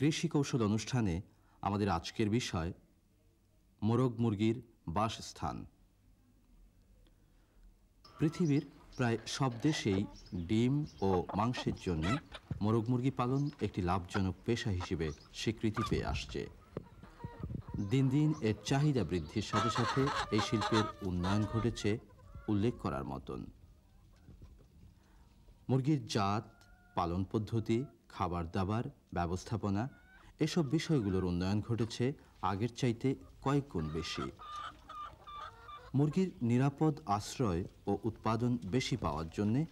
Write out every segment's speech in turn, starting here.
কৃষি কৌশল অনুষ্ঠানে আমাদের আজকের বিষয় মোরগ মুরগির বাসস্থান। পৃথিবীর প্রায় সব দেশেই ডিম ও মাংসের জন্য মোরগ মুরগি পালন একটি লাভজনক পেশা হিসেবে স্বীকৃতি পেয়ে আসছে। দিন দিন এর চাহিদা বৃদ্ধির সাথে সাথে এই শিল্পের উন্নয়ন ঘটেছে উল্লেখ করার মতন। মুরগির জাত, পালন পদ্ধতি, খাবার দাবার ব্যবস্থাপনা, এসব বিষয়গুলোর উন্নয়ন ঘটেছে আগের চাইতে কয়েক গুণ বেশি। মুরগির নিরাপদ আশ্রয় ও উৎপাদন বেশি পাওয়ার জন্যে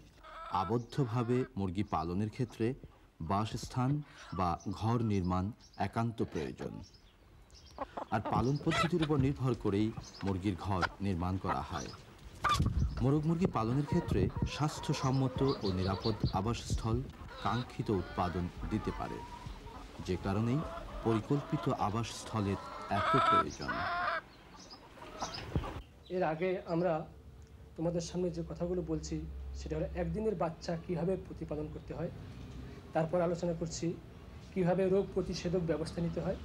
আবদ্ধভাবে মুরগি পালনের ক্ষেত্রে বাসস্থান বা ঘর নির্মাণ একান্ত প্রয়োজন। আর পালন পদ্ধতির উপর নির্ভর করেই মুরগির ঘর নির্মাণ করা হয়। মোরগ মুরগি পালনের ক্ষেত্রে স্বাস্থ্যসম্মত ও নিরাপদ আবাসস্থল কাঙ্ক্ষিত উৎপাদন দিতে পারে। যে কারণেই পরিকল্পিত আবাসস্থলের এত প্রয়োজন। এর আগে আমরা তোমাদের সামনে যে কথাগুলো বলছি, সেটা হলো একদিনের বাচ্চা কীভাবে প্রতিপালন করতে হয়, তারপর আলোচনা করছি কীভাবে রোগ প্রতিষেধক ব্যবস্থা নিতে হয়,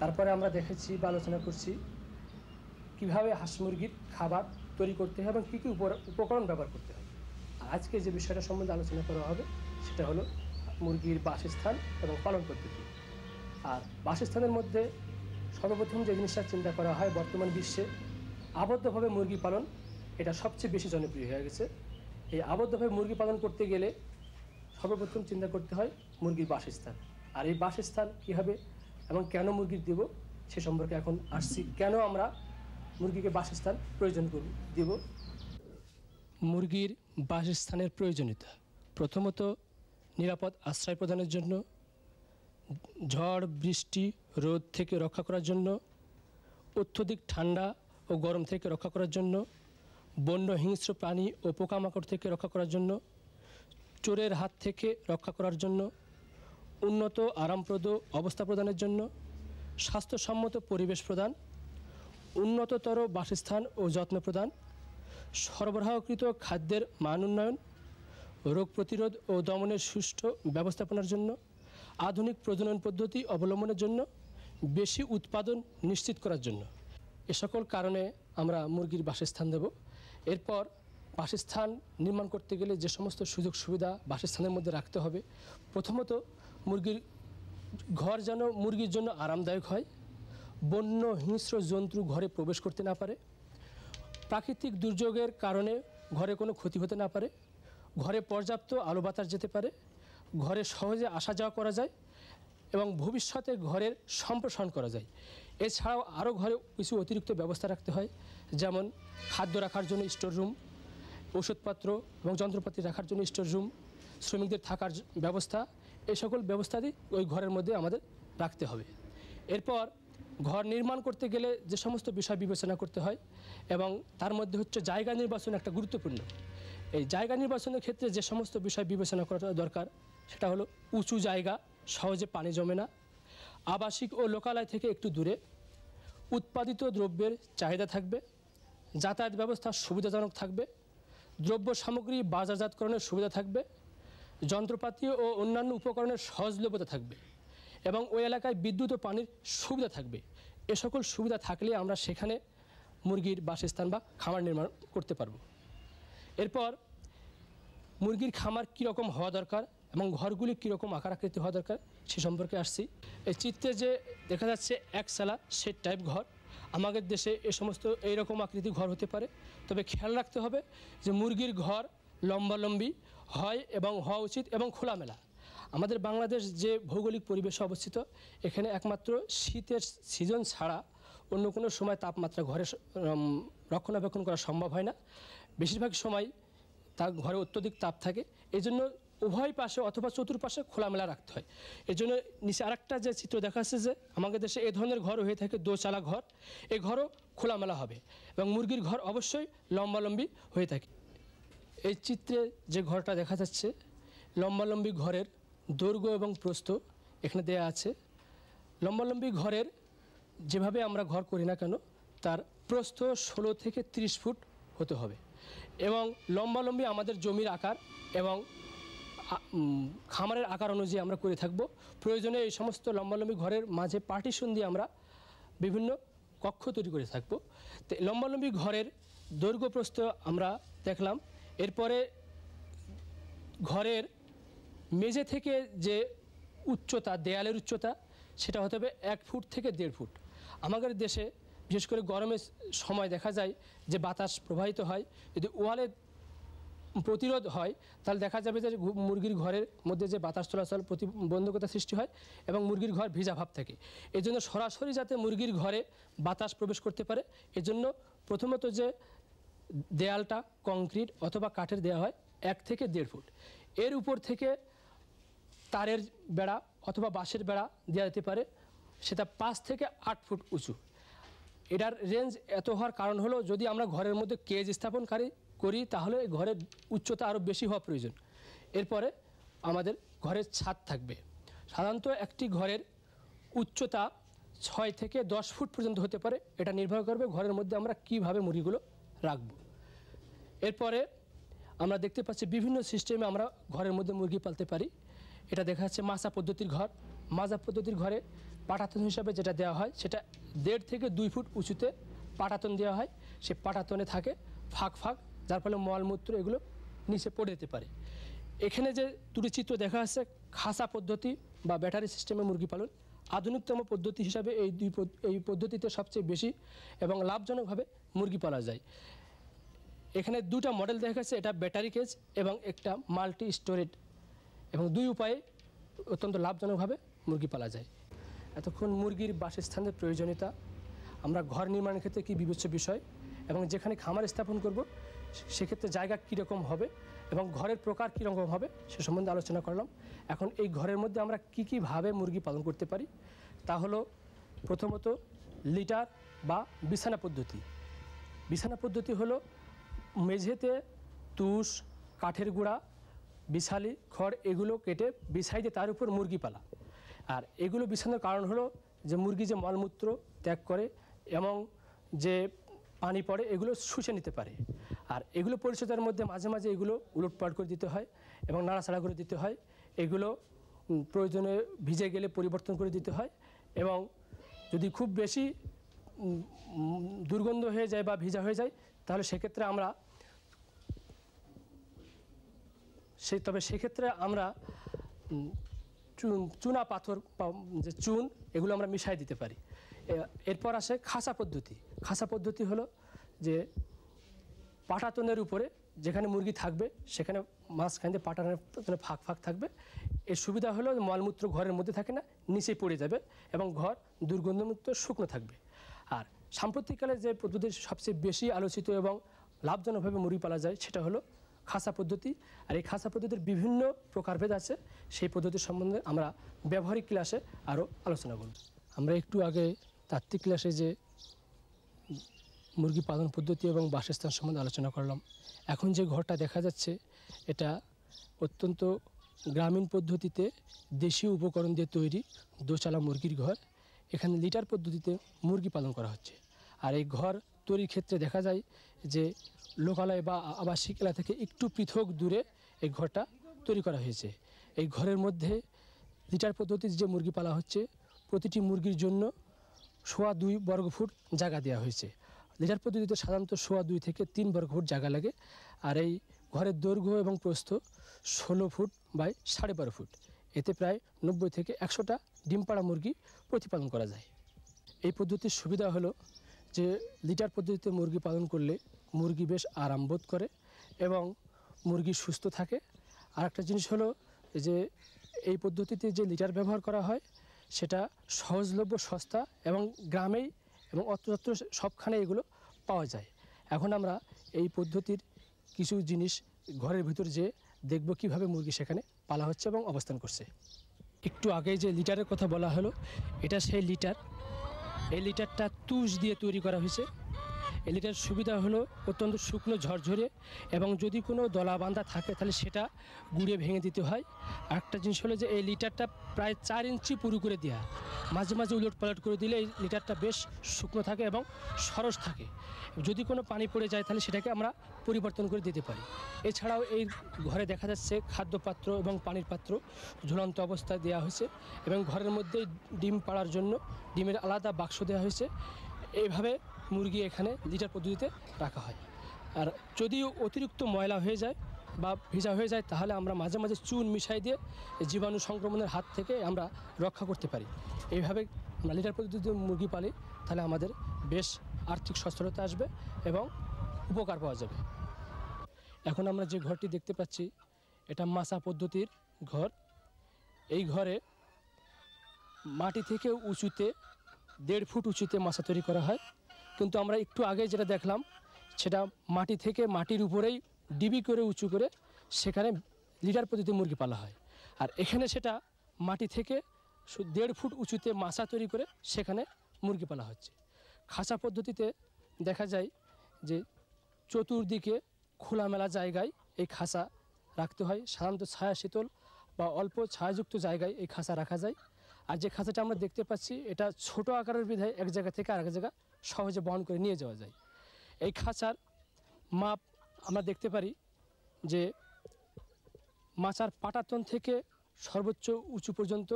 তারপরে আমরা দেখেছি বা আলোচনা করছি কীভাবে হাঁস মুরগির খাবার তৈরি করতে হয় এবং কী কী উপকরণ ব্যবহার করতে হয়। আজকে যে বিষয়টা সম্বন্ধে আলোচনা করা হবে, সেটা হলো মুরগির বাসস্থান এবং পালন পদ্ধতি আর বাসস্থানের মধ্যে সর্বপ্রথম যে জিনিসটা চিন্তা করা হয় বর্তমান বিশ্বে, আবদ্ধভাবে মুরগি পালন, এটা সবচেয়ে বেশি জনপ্রিয় হয়ে গেছে। এই আবদ্ধভাবে মুরগি পালন করতে গেলে সর্বপ্রথম চিন্তা করতে হয় মুরগির বাসস্থান। আর এই বাসস্থান কীভাবে এবং কেন মুরগির দেব সে সম্পর্কে এখন আসছি। কেন আমরা মুরগিকে বাসস্থান প্রয়োজন করি, দেব? মুরগির বাসস্থানের প্রয়োজনীয়তা। প্রথমত নিরাপদ আশ্রয় প্রদানের জন্য, ঝড়, বৃষ্টি, রোদ থেকে রক্ষা করার জন্য, অত্যধিক ঠান্ডা ও গরম থেকে রক্ষা করার জন্য, বন্য হিংস্র প্রাণী ও পোকামাকড় থেকে রক্ষা করার জন্য, চোরের হাত থেকে রক্ষা করার জন্য, উন্নত আরামপ্রদ অবস্থা প্রদানের জন্য, স্বাস্থ্যসম্মত পরিবেশ প্রদান, উন্নততর বাসস্থান ও যত্ন প্রদান, সরবরাহকৃত খাদ্যের মান উন্নয়ন রোগ প্রতিরোধ ও দমনের সুষ্ঠু ব্যবস্থাপনার জন্য, আধুনিক প্রজনন পদ্ধতি অবলম্বনের জন্য, বেশি উৎপাদন নিশ্চিত করার জন্য। এ সকল কারণে আমরা মুরগির বাসস্থান দেব। এরপর বাসস্থান নির্মাণ করতে গেলে যে সমস্ত সুযোগ সুবিধা বাসস্থানের মধ্যে রাখতে হবে, প্রথমত মুরগির ঘর যেন মুরগির জন্য আরামদায়ক হয়, বন্য হিংস্র জন্তু ঘরে প্রবেশ করতে না পারে, প্রাকৃতিক দুর্যোগের কারণে ঘরে কোনো ক্ষতি হতে না পারে ঘরে পর্যাপ্ত আলো বাতাস যেতে পারে, ঘরে সহজে আসা যাওয়া করা যায় এবং ভবিষ্যতে ঘরের সম্প্রসারণ করা যায়। এছাড়াও আরও ঘরে কিছু অতিরিক্ত ব্যবস্থা রাখতে হয়, যেমন খাদ্য রাখার জন্য স্টোর রুম ওষুধপত্র এবং যন্ত্রপাতি রাখার জন্য স্টোর রুম, শ্রমিকদের থাকার ব্যবস্থা এই সকল ব্যবস্থাদি ওই ঘরের মধ্যে আমাদের রাখতে হবে। এরপর ঘর নির্মাণ করতে গেলে যে সমস্ত বিষয় বিবেচনা করতে হয় এবং তার মধ্যে হচ্ছে জায়গা নির্বাচন একটা গুরুত্বপূর্ণ। এই জায়গা নির্বাচনের ক্ষেত্রে যে সমস্ত বিষয় বিবেচনা করা দরকার, সেটা হলো উঁচু জায়গা, সহজে পানি জমে না, আবাসিক ও লোকালয় থেকে একটু দূরে, উৎপাদিত দ্রব্যের চাহিদা থাকবে, যাতায়াত ব্যবস্থা সুবিধাজনক থাকবে, দ্রব্য সামগ্রী বাজারজাতকরণের সুবিধা থাকবে, যন্ত্রপাতি ও অন্যান্য উপকরণের সহজলভ্যতা থাকবে এবং ওই এলাকায় বিদ্যুৎ ও পানির সুবিধা থাকবে। এ সকল সুবিধা থাকলে আমরা সেখানে মুরগির বাসস্থান বা খামার নির্মাণ করতে পারব। এরপর মুরগির খামার কীরকম হওয়া দরকার এবং ঘরগুলি কীরকম আকার আকৃতি হওয়া দরকার সে সম্পর্কে আসছি। এই চিত্রে যে দেখা যাচ্ছে এক সালা সেট টাইপ ঘর। আমাদের দেশে এ সমস্ত এইরকম আকৃতি ঘর হতে পারে। তবে খেয়াল রাখতে হবে যে মুরগির ঘর লম্বালম্বি হয় এবং হওয়া উচিত এবং খোলামেলা। আমাদের বাংলাদেশ যে ভৌগোলিক পরিবেশে অবস্থিত, এখানে একমাত্র শীতের সিজন ছাড়া অন্য কোনো সময় তাপমাত্রা ঘরে রক্ষণাবেক্ষণ করা সম্ভব হয় না। বেশিরভাগ সময় তার ঘরে অত্যধিক তাপ থাকে। এই জন্য উভয় পাশে অথবা চতুর্পাশে খোলামেলা রাখতে হয়। এই জন্য নিচে আরেকটা যে চিত্র দেখা যাচ্ছে যে আমাদের দেশে এ ধরনের ঘর হয়ে থাকে, দোচালা ঘর। এই ঘরও খোলামেলা হবে এবং মুরগির ঘর অবশ্যই লম্বালম্বি হয়ে থাকে। এই চিত্রে যে ঘরটা দেখা যাচ্ছে, লম্বালম্বি ঘরের দৈর্ঘ্য এবং প্রস্থ এখানে দেয়া আছে। লম্বালম্বি ঘরের যেভাবে আমরা ঘর করি না কেন, তার প্রস্থ ষোলো থেকে 30 ফুট হতে হবে। এবং লম্বালম্বি আমাদের জমির আকার এবং খামারের আকার অনুযায়ী আমরা করে থাকব। প্রয়োজনে এই সমস্ত লম্বালম্বি ঘরের মাঝে পার্টিশন দিয়ে আমরা বিভিন্ন কক্ষ তৈরি করে থাকব। তো, লম্বালম্বি ঘরের দৈর্ঘ্য প্রস্থ আমরা দেখলাম। এরপরে ঘরের মেঝে থেকে যে উচ্চতা, দেয়ালের উচ্চতা, সেটা হতে হবে এক ফুট থেকে দেড় ফুট। আমাদের দেশে বিশেষ করে গরমের সময় দেখা যায় যে বাতাস প্রবাহিত হয়, যদি ওয়ালে প্রতিরোধ হয়, তাহলে দেখা যাবে যে মুরগির ঘরের মধ্যে যে বাতাস চলাচল প্রতিবন্ধকতা সৃষ্টি হয় এবং মুরগির ঘর ভিজা ভাব থাকে। এজন্য সরাসরি যাতে মুরগির ঘরে বাতাস প্রবেশ করতে পারে, এজন্য প্রথমত যে দেয়ালটা কংক্রিট অথবা কাঠের দেওয়া হয় এক থেকে দেড় ফুট। এর উপর থেকে তারের বেড়া অথবা বাঁশের বেড়া দেওয়া যেতে পারে। সেটা পাঁচ থেকে আট ফুট উঁচু। এটার রেঞ্জ এত হওয়ার কারণ হলো যদি আমরা ঘরের মধ্যে কেজ স্থাপনকারী করি তাহলে ঘরের উচ্চতা আরও বেশি হওয়া প্রয়োজন। এরপরে আমাদের ঘরের ছাদ থাকবে। সাধারণত একটি ঘরের উচ্চতা ছয় থেকে দশ ফুট পর্যন্ত হতে পারে। এটা নির্ভর করবে ঘরের মধ্যে আমরা কীভাবে মুরগিগুলো রাখব। এরপরে আমরা দেখতে পাচ্ছি বিভিন্ন সিস্টেমে আমরা ঘরের মধ্যে মুরগি পালতে পারি। এটা দেখা যাচ্ছে মাছা পদ্ধতির ঘর। মাজা পদ্ধতির ঘরে পাটাতন হিসাবে যেটা দেওয়া হয়, সেটা দেড় থেকে দুই ফুট উঁচুতে পাটাতন দেওয়া হয়। সে পাটাতনে থাকে, ফাঁক ফাঁক, যার ফলে মলমূত্র এগুলো নিচে পড়ে যেতে পারে। এখানে যে চিত্র দেখা যাচ্ছে, খাসা পদ্ধতি বা ব্যাটারি সিস্টেমে মুরগি পালন। আধুনিকতম পদ্ধতি হিসাবে এই দুই এই পদ্ধতিতে সবচেয়ে বেশি এবং লাভজনকভাবে মুরগি পালা যায়। এখানে দুটা মডেল দেখা যাচ্ছে, এটা ব্যাটারি কেজ এবং একটা মাল্টি স্টোরেজ এবং দুই উপায়ে অত্যন্ত লাভজনকভাবে মুরগি পালা যায়। এতক্ষণ মুরগির বাসস্থানের প্রয়োজনীয়তা, আমরা ঘর নির্মাণের ক্ষেত্রে কী বিবেচ্য বিষয় এবং যেখানে খামার স্থাপন করব, সেক্ষেত্রে জায়গা কীরকম হবে এবং ঘরের প্রকার কীরকম হবে, সে সম্বন্ধে আলোচনা করলাম। এখন এই ঘরের মধ্যে আমরা কী কীভাবে মুরগি পালন করতে পারি? তা হলো, প্রথমত লিটার বা বিছানা পদ্ধতি। বিছানা পদ্ধতি হলো মেঝেতে তুষ, কাঠের গুঁড়া, বিছালি, খড় এগুলো কেটে বিছাই দিয়ে তার উপর মুরগি পালা। আর এগুলো বিছানোর কারণ হলো যে মুরগি যে মলমূত্র ত্যাগ করে এবং যে পানি পড়ে, এগুলো শুষে নিতে পারে। আর এগুলো পরিচর্যার মধ্যে মাঝে মাঝে এগুলো উলটপাট করে দিতে হয় এবং নাড়াচাড়া করে দিতে হয়। এগুলো প্রয়োজনে ভিজে গেলে পরিবর্তন করে দিতে হয় এবং যদি খুব বেশি দুর্গন্ধ হয়ে যায় বা ভিজা হয়ে যায়, তাহলে সেক্ষেত্রে আমরা সে, তবে সেক্ষেত্রে আমরা চুন- পাথর যে চুন, এগুলো আমরা মিশাই দিতে পারি। এরপর আসে খাসা পদ্ধতি। খাসা পদ্ধতি হলো যে পাটাতনের উপরে যেখানে মুরগি থাকবে, সেখানে মাঝখান দিয়ে পাটানের মানে ফাঁক ফাঁক থাকবে। এর সুবিধা হলো মলমূত্র ঘরের মধ্যে থাকে না, নিচে পড়ে যাবে এবং ঘর দুর্গন্ধমুক্ত শুকনো থাকবে। আর সাম্প্রতিককালে যে পদ্ধতি সবচেয়ে বেশি আলোচিত এবং লাভজনকভাবে মুরগি পালা যায়, সেটা হলো খাসা পদ্ধতি। আর এই খাসা পদ্ধতির বিভিন্ন প্রকারভেদ আছে। সেই পদ্ধতির সম্বন্ধে আমরা ব্যবহারিক ক্লাসে আরও আলোচনা করব। আমরা একটু আগে তাত্ত্বিক ক্লাসে যে মুরগি পালন পদ্ধতি এবং বাসস্থান সম্বন্ধে আলোচনা করলাম। এখন যে ঘরটা দেখা যাচ্ছে, এটা অত্যন্ত গ্রামীণ পদ্ধতিতে দেশীয় উপকরণ দিয়ে তৈরি দোচালা মুরগির ঘর। এখানে লিটার পদ্ধতিতে মুরগি পালন করা হচ্ছে। আর এই ঘর তৈরির ক্ষেত্রে দেখা যায় যে লোকালয় বা আবাসিক এলাকা থেকে একটু পৃথক দূরে এই ঘরটা তৈরি করা হয়েছে। এই ঘরের মধ্যে লিটার পদ্ধতিতে যে মুরগি পালা হচ্ছে, প্রতিটি মুরগির জন্য সোয়া দুই বর্গ ফুট জায়গা দেওয়া হয়েছে। লিটার পদ্ধতিতে সাধারণত সোয়া দুই থেকে তিন বর্গ ফুট জায়গা লাগে। আর এই ঘরের দৈর্ঘ্য এবং প্রস্থ ষোলো ফুট বাই সাড়ে বারো ফুট। এতে প্রায় নব্বই থেকে একশোটা ডিমপাড়া মুরগি প্রতিপালন করা যায়। এই পদ্ধতির সুবিধা হলো যে, লিটার পদ্ধতিতে মুরগি পালন করলে মুরগি বেশ আরাম বোধ করে এবং মুরগি সুস্থ থাকে। আর একটা জিনিস হলো যে, এই পদ্ধতিতে যে লিটার ব্যবহার করা হয়, সেটা সহজলভ্য, সস্তা এবং গ্রামেই এবং অত্রত্র সবখানে এগুলো পাওয়া যায়। এখন আমরা এই পদ্ধতির কিছু জিনিস ঘরের ভিতর যে দেখব কীভাবে মুরগি সেখানে পালা হচ্ছে এবং অবস্থান করছে। একটু আগে যে লিটারের কথা বলা হলো, এটা সেই লিটার। এই লিটারটা তুষ দিয়ে তৈরি করা হয়েছে। এই লিটার সুবিধা হলো অত্যন্ত শুকনো ঝরঝরে এবং যদি কোনো দলা বান্ধা থাকে তাহলে সেটা গুঁড়ে ভেঙে দিতে হয়। আরেকটা জিনিস হলো যে এই লিটারটা প্রায় চার ইঞ্চি পুরু করে দেওয়া মাঝে মাঝে উলট পালট করে দিলে এই লিটারটা বেশ শুকনো থাকে এবং সরস থাকে। যদি কোনো পানি পড়ে যায় তাহলে সেটাকে আমরা পরিবর্তন করে দিতে পারি। এছাড়াও এই ঘরে দেখা যাচ্ছে খাদ্য পাত্র এবং পানির পাত্র ঝুলন্ত অবস্থায় দেওয়া হয়েছে এবং ঘরের মধ্যে ডিম পাড়ার জন্য ডিমের আলাদা বাক্স দেওয়া হয়েছে। এইভাবে মুরগি এখানে লিটার পদ্ধতিতে রাখা হয়। আর যদি অতিরিক্ত ময়লা হয়ে যায় বা ভিজা হয়ে যায়, তাহলে আমরা মাঝে মাঝে চুন মিশাই দিয়ে জীবাণু সংক্রমণের হাত থেকে আমরা রক্ষা করতে পারি। এইভাবে আমরা লিটার পদ্ধতিতে মুরগি পালি, তাহলে আমাদের বেশ আর্থিক সচ্ছলতা আসবে এবং উপকার পাওয়া যাবে। এখন আমরা যে ঘরটি দেখতে পাচ্ছি, এটা মাসা পদ্ধতির ঘর। এই ঘরে মাটি থেকে উঁচুতে, দেড় ফুট উঁচুতে মাছা তৈরি করা হয়। কিন্তু আমরা একটু আগে যেটা দেখলাম, সেটা মাটি থেকে মাটির উপরেই ডিবি করে উঁচু করে সেখানে লিটার পদ্ধতি মুরগি পালা হয়। আর এখানে সেটা মাটি থেকে দেড় ফুট উঁচুতে মাছা তৈরি করে সেখানে মুরগি পালা হচ্ছে। খাঁচা পদ্ধতিতে দেখা যায় যে চতুর্দিকে খোলামেলা জায়গায় এই খাঁচা রাখতে হয়। সাধারণত ছায়া শীতল বা অল্প ছায়াযুক্ত জায়গায় এই খাঁচা রাখা যায়। আর যে খাঁচাটা আমরা দেখতে পাচ্ছি, এটা ছোট আকারের বিধায় এক জায়গা থেকে আরেক জায়গা সহজে বহন করে নিয়ে যাওয়া যায়। এই খাঁচার মাপ আমরা দেখতে পারি যে মাচার পাটাতন থেকে সর্বোচ্চ উঁচু পর্যন্ত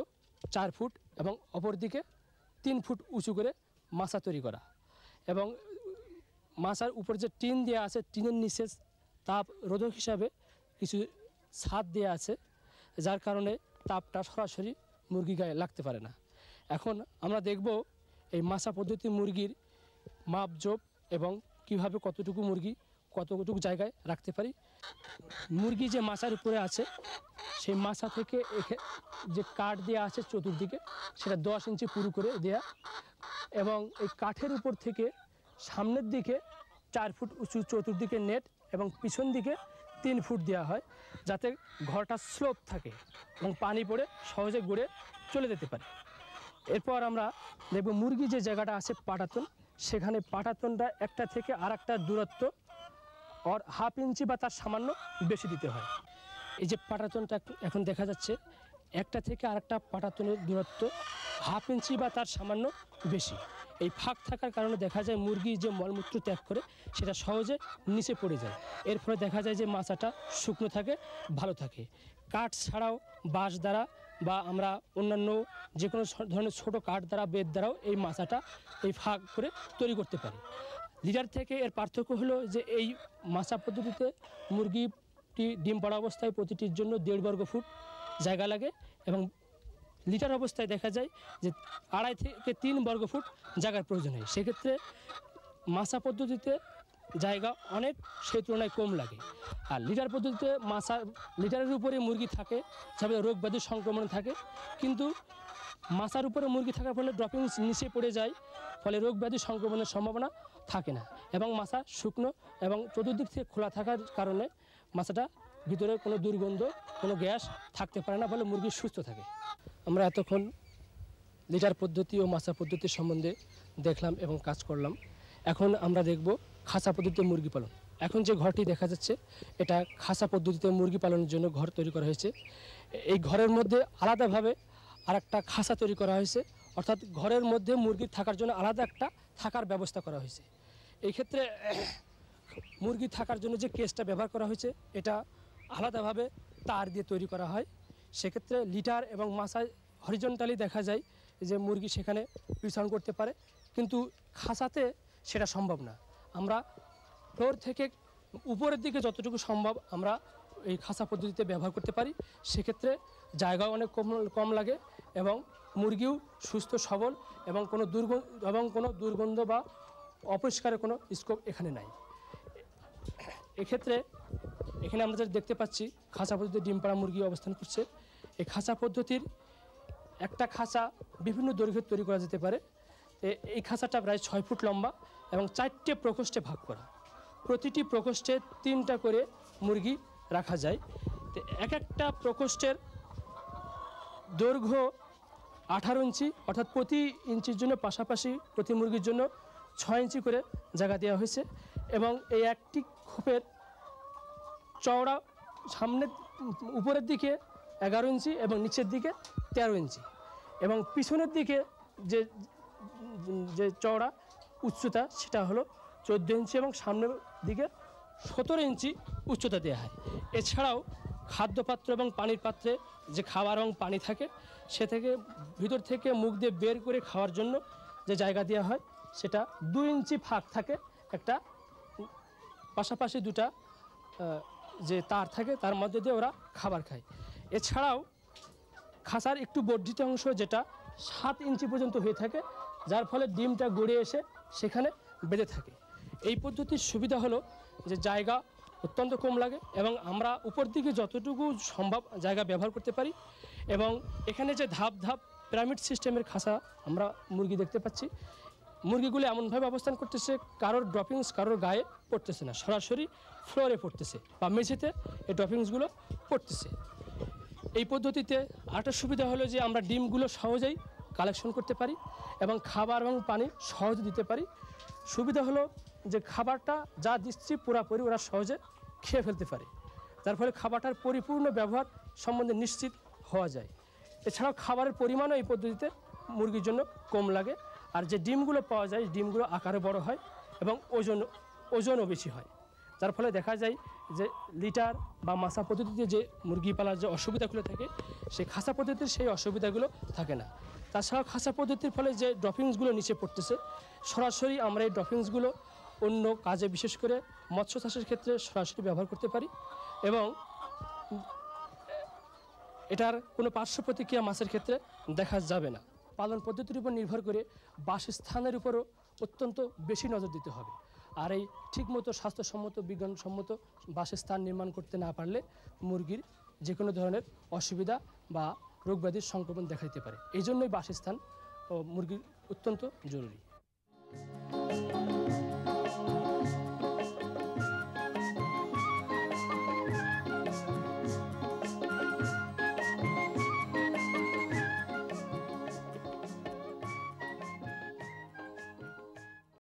চার ফুট এবং অপরদিকে তিন ফুট উঁচু করে মাছা তৈরি করা। এবং মাছার উপর যে টিন দেওয়া আছে, টিনের নিচে তাপ রোধক হিসাবে কিছু ছাদ দেওয়া আছে, যার কারণে তাপটা সরাসরি মুরগি গায়ে লাগতে পারে না। এখন আমরা দেখব এই মাছা পদ্ধতি মুরগির মাপজোপ এবং কীভাবে কতটুকু মুরগি কতটুকু জায়গায় রাখতে পারি। মুরগি যে মাছার উপরে আছে, সেই মাছা থেকে এখে- যে কাঠ দেওয়া আছে চতুর্দিকে, সেটা দশ ইঞ্চি পুরু করে দেয়া এবং এই কাঠের উপর থেকে সামনের দিকে চার ফুট উঁচু চতুর্দিকে নেট এবং পিছন দিকে তিন ফুট দেওয়া হয়, যাতে ঘরটা স্লোপ থাকে এবং পানি পড়ে সহজে গড়ে চলে যেতে পারে। এরপর আমরা দেখব মুরগি যে জায়গাটা আছে পাটাতন সেখানে পাটাতনটা একটা থেকে আর একটা দূরত্ব আর হাফ ইঞ্চি বা তার সামান্য বেশি দিতে হয়। এই যে পাটাতনটা এখন দেখা যাচ্ছে, একটা থেকে আরেকটা পাটাতনের দূরত্ব হাফ ইঞ্চি বা তার সামান্য বেশি। এই ফাঁক থাকার কারণে দেখা যায় মুরগি যে মলমূত্র ত্যাগ করে, সেটা সহজে নিচে পড়ে যায়। এর ফলে দেখা যায় যে মাচাটা শুকনো থাকে, ভালো থাকে। কাঠ ছাড়াও বাঁশ দ্বারা বা আমরা অন্যান্য যে কোনো ধরনের ছোটো কাঠ দ্বারা বেদ দ্বারাও এই মাচাটা এই ফাঁক করে তৈরি করতে পারি। লিডার থেকে এর পার্থক্য হলো যে এই মাছা পদ্ধতিতে মুরগিটি ডিম পাড়া অবস্থায় প্রতিটির জন্য দেড় বর্গ ফুট জায়গা লাগে এবং লিটার অবস্থায় দেখা যায় যে আড়াই থেকে তিন বর্গ ফুট জায়গার প্রয়োজন হয়। সেক্ষেত্রে মাছা পদ্ধতিতে জায়গা অনেক, সেই তুলনায় কম লাগে। আর লিটার পদ্ধতিতে মাছা, লিটারের উপরে মুরগি থাকে যাতে রোগ ব্যাধির সংক্রমণ থাকে। কিন্তু মাছার উপরে মুরগি থাকার ফলে ড্রপিং নিচে পড়ে যায়, ফলে রোগ ব্যাধি সংক্রমণের সম্ভাবনা থাকে না। এবং মাছা শুকনো এবং চতুর্দিক থেকে খোলা থাকার কারণে মাছাটা ভিতরে কোনো দুর্গন্ধ, কোনো গ্যাস থাকতে পারে না, ফলে মুরগি সুস্থ থাকে। আমরা এতক্ষণ লিটার পদ্ধতি ও মাছা পদ্ধতির সম্বন্ধে দেখলাম এবং কাজ করলাম। এখন আমরা দেখব খাঁচা পদ্ধতিতে মুরগি পালন। এখন যে ঘরটি দেখা যাচ্ছে, এটা খাঁচা পদ্ধতিতে মুরগি পালনের জন্য ঘর তৈরি করা হয়েছে। এই ঘরের মধ্যে আলাদাভাবে আর একটা খাঁচা তৈরি করা হয়েছে। অর্থাৎ ঘরের মধ্যে মুরগির থাকার জন্য আলাদা একটা থাকার ব্যবস্থা করা হয়েছে। এই ক্ষেত্রে মুরগি থাকার জন্য যে কেসটা ব্যবহার করা হয়েছে, এটা আলাদাভাবে তার দিয়ে তৈরি করা হয়। সেক্ষেত্রে লিটার এবং মাছায় হরিজন্টালি দেখা যায় যে মুরগি সেখানে পিছন করতে পারে, কিন্তু খাঁচাতে সেটা সম্ভব না। আমরা ফ্লোর থেকে উপরের দিকে যতটুকু সম্ভব আমরা এই খাঁচা পদ্ধতিতে ব্যবহার করতে পারি। সেক্ষেত্রে জায়গাও অনেক কম কম লাগে এবং মুরগিও সুস্থ, সবল এবং কোনো দুর্গন্ধ এবং কোনো দুর্গন্ধ বা অপরিষ্কারের কোনো স্কোপ এখানে নাই। এক্ষেত্রে এখানে আমরা যেটা দেখতে পাচ্ছি খাঁচা পদ্ধতিতে ডিম পাড়া মুরগি অবস্থান করছে। এই খাঁচা পদ্ধতির একটা খাঁচা বিভিন্ন দৈর্ঘ্যের তৈরি করা যেতে পারে। এই খাঁচাটা প্রায় ছয় ফুট লম্বা এবং চারটে প্রকোষ্ঠে ভাগ করা। প্রতিটি প্রকোষ্ঠে তিনটা করে মুরগি রাখা যায়। তো এক একটা প্রকোষ্ঠের দৈর্ঘ্য আঠারো ইঞ্চি, অর্থাৎ প্রতি ইঞ্চির জন্য পাশাপাশি প্রতি মুরগির জন্য ছয় ইঞ্চি করে জায়গা দেওয়া হয়েছে এবং এই একটি খোপের চওড়া সামনের উপরের দিকে এগারো ইঞ্চি এবং নিচের দিকে তেরো ইঞ্চি এবং পিছনের দিকে যে যে চওড়া, উচ্চতা সেটা হলো চোদ্দ ইঞ্চি এবং সামনের দিকে সতেরো ইঞ্চি উচ্চতা দেওয়া হয়। এছাড়াও খাদ্যপাত্র এবং পানির পাত্রে যে খাবার এবং পানি থাকে, সে থেকে ভিতর থেকে মুখ দিয়ে বের করে খাওয়ার জন্য যে জায়গা দেওয়া হয়, সেটা দুই ইঞ্চি ফাঁক থাকে। একটা পাশাপাশি দুটা যে তার থাকে, তার মধ্যে দিয়ে ওরা খাবার খায়। এছাড়াও খাঁচার একটু বর্ধিত অংশ যেটা সাত ইঞ্চি পর্যন্ত হয়ে থাকে যার ফলে ডিমটা গড়ে এসে সেখানে বেঁধে থাকে। এই পদ্ধতির সুবিধা হলো যে জায়গা অত্যন্ত কম লাগে এবং আমরা উপর দিকে যতটুকু সম্ভব জায়গা ব্যবহার করতে পারি এবং এখানে যে ধাপ ধাপ পিরামিড সিস্টেমের খাঁচা আমরা মুরগি দেখতে পাচ্ছি। মুরগিগুলো এমনভাবে অবস্থান করতেছে, কারোর ড্রপিংস কারোর গায়ে পড়তেছে না, সরাসরি ফ্লোরে পড়তেছে বা মেঝেতে এই ড্রপিংসগুলো পড়তেছে। এই পদ্ধতিতে আরেকটা সুবিধা হলো যে আমরা ডিমগুলো সহজেই কালেকশন করতে পারি এবং খাবার এবং পানি সহজে দিতে পারি। সুবিধা হলো যে খাবারটা যা দিচ্ছি পুরাপুরি ওরা সহজে খেয়ে ফেলতে পারে। যার ফলে খাবারটার পরিপূর্ণ ব্যবহার সম্বন্ধে নিশ্চিত হওয়া যায়। এছাড়াও খাবারের পরিমাণও এই পদ্ধতিতে মুরগির জন্য কম লাগে। আর যে ডিমগুলো পাওয়া যায় ডিমগুলো আকারে বড় হয় এবং ওজন, ওজনও বেশি হয়। যার ফলে দেখা যায় যে লিটার বা মাসা পদ্ধতিতে যে মুরগি পালার যে অসুবিধাগুলো থাকে, সেই খাসা পদ্ধতির সেই অসুবিধাগুলো থাকে না। তাছাড়াও খাসা পদ্ধতির ফলে যে ড্রপিংসগুলো নিচে পড়তেছে, সরাসরি আমরা এই ড্রপিংসগুলো অন্য কাজে বিশেষ করে মৎস্য চাষের ক্ষেত্রে সরাসরি ব্যবহার করতে পারি এবং এটার কোনো পার্শ্ব প্রতিক্রিয়া মাছের ক্ষেত্রে দেখা যাবে না। পালন পদ্ধতির উপর নির্ভর করে বাসস্থানের উপরও অত্যন্ত বেশি নজর দিতে হবে। আর এই ঠিকমতো স্বাস্থ্যসম্মত, বিজ্ঞানসম্মত বাসস্থান নির্মাণ করতে না পারলে মুরগির যে কোনো ধরনের অসুবিধা বা রোগব্যাধির সংক্রমণ দেখা দিতে পারে। এই জন্যই বাসস্থান ও মুরগির অত্যন্ত জরুরি।